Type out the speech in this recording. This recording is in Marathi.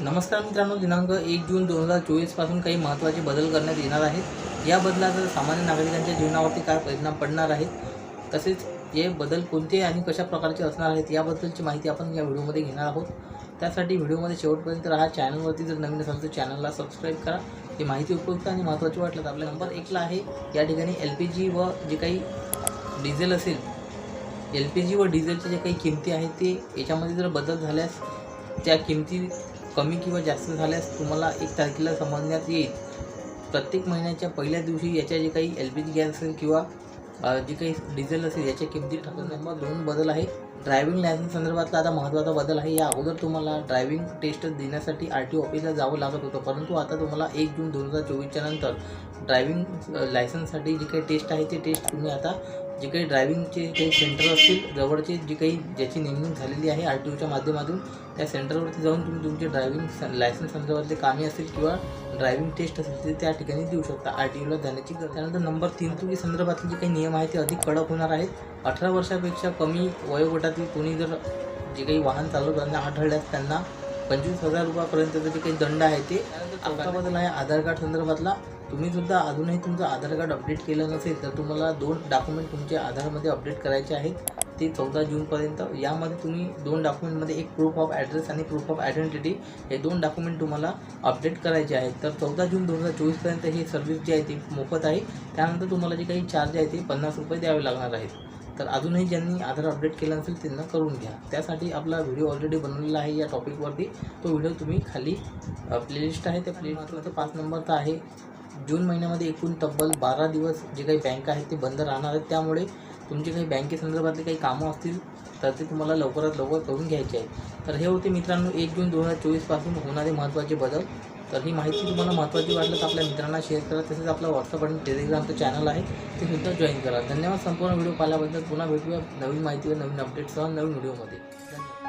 नमस्कार मित्रांनो दिनांक एक जून दोन हजार चोवीसपासून काही महत्त्वाचे बदल करण्यात येणार आहेत. या बदलाचा सामान्य नागरिकांच्या जीवनावरती काय परिणाम पडणार आहेत? तसेच हे बदल कोणते आणि कशा प्रकारचे असणार आहेत? याबद्दलची माहिती आपण या व्हिडिओमध्ये घेणार आहोत. त्यासाठी व्हिडिओमध्ये शेवटपर्यंत राहा. चॅनलवरती जर नवीन असाल तर चॅनलला सबस्क्राईब करा. ही माहिती उपयुक्त आणि महत्त्वाची वाटलं तर आपला नंबर एकला आहे. या ठिकाणी एल पी जी व जे काही डिझेल असेल एल पी जी व डिझेलच्या जे काही किमती आहेत ते याच्यामध्ये जर बदल झाल्यास त्या किमती कमी किंवा जास्त झाल्यास तुम्हाला एक तारखेला समजण्यात येईल. प्रत्येक महिन्याच्या पहिल्या दिवशी याच्या जे काही एल पी जी गॅस असेल किंवा जे काही डिझेल असेल याच्या किमती ठरवून नंबर दोन बदल आहे. ड्रायव्हिंग लायसन्स संदर्भातला आता महत्त्वाचा बदल आहे. या अगोदर तुम्हाला ड्रायव्हिंग टेस्ट देण्यासाठी आर टी ऑफिसला जावं लागत होतं. परंतु आता तुम्हाला एक जून दोन हजार चोवीसच्या नंतर ड्रायव्हिंग लायसन्ससाठी जी काही टेस्ट आहे ते टेस्ट तुम्ही आता जे काही ड्रायव्हिंगचे काही सेंटर असतील जवळचे जे काही ज्याची नेमणूक झालेली आहे आर टी ओच्या माध्यमातून त्या सेंटरवरती जाऊन तुम्ही तुमचे ड्रायव्हिंग लायसन्स संदर्भातले कामे असतील किंवा ड्रायव्हिंग टेस्ट असेल ते त्या ठिकाणी देऊ शकता. आर टी ओला जाण्याची गरज त्यानंतर नंबर तीन तुकी संदर्भातले जे काही नियम आहेत ते अधिक कडक होणार आहेत. अठरा वर्षापेक्षा कमी वयोगटातील कोणी जर जे काही वाहन चालवताना आढळल्यास त्यांना पंचवीस हजार रुपयापर्यंतचा जे काही दंड आहे ते चौथा बदल आहे. आधार कार्ड संदर्भातला तुम्ही सुद्धा अजूनही तुमचं आधार कार्ड अपडेट केलं नसेल तर तुम्हाला दोन डॉक्युमेंट तुमचे आधारमध्ये अपडेट करायचे आहेत. ते चौदा जूनपर्यंत. यामध्ये तुम्ही दोन डॉक्युमेंटमध्ये एक प्रूफ ऑफ ॲड्रेस आणि प्रूफ ऑफ आयडेंटिटी हे दोन डॉक्युमेंट तुम्हाला अपडेट करायचे आहेत. तर चौदा जून दोन हजार चोवीसपर्यंत ही सर्व्हिस जी आहे ती मोफत आहे. त्यानंतर तुम्हाला जे काही चार्ज आहे ते पन्नास रुपये द्यावे लागणार आहेत. तर अजूनही ज्यांनी आधार अपडेट केला नसेल त्यांना करून घ्या. त्यासाठी आपला व्हिडिओ ऑलरेडी बनवलेला आहे या टॉपिकवरती तो व्हिडिओ तुम्ही खाली प्लेलिस्ट आहे. त्या प्लेलिस्टमध्ये पाच नंबरचा आहे. जून महिन्यामध्ये एकूण तब्बल बारा दिवस जे काही बँक आहेत ते बंद राहणार आहेत. त्यामुळे तुमचे काही बँकेसंदर्भातले काही कामं असतील तर ते तुम्हाला लवकरात लवकर करून घ्यायचे आहे तर हे होते मित्रांनो एक जून दोन हजार चोवीसपासून होणारे महत्त्वाचे बदल. तर ही माहिती तुम्हाला महत्त्वाची वाटलं तर आपल्या मित्रांना शेअर करा. तसेच आपला व्हॉट्सअप आणि टेलिग्रामचं चॅनल आहे. ते सुद्धा जॉईन करा. धन्यवाद संपूर्ण व्हिडिओ पाहिल्याबद्दल. पुन्हा भेटूया नवीन माहिती नवीन अपडेटसह नवीन व्हिडिओमध्ये धन्यवाद.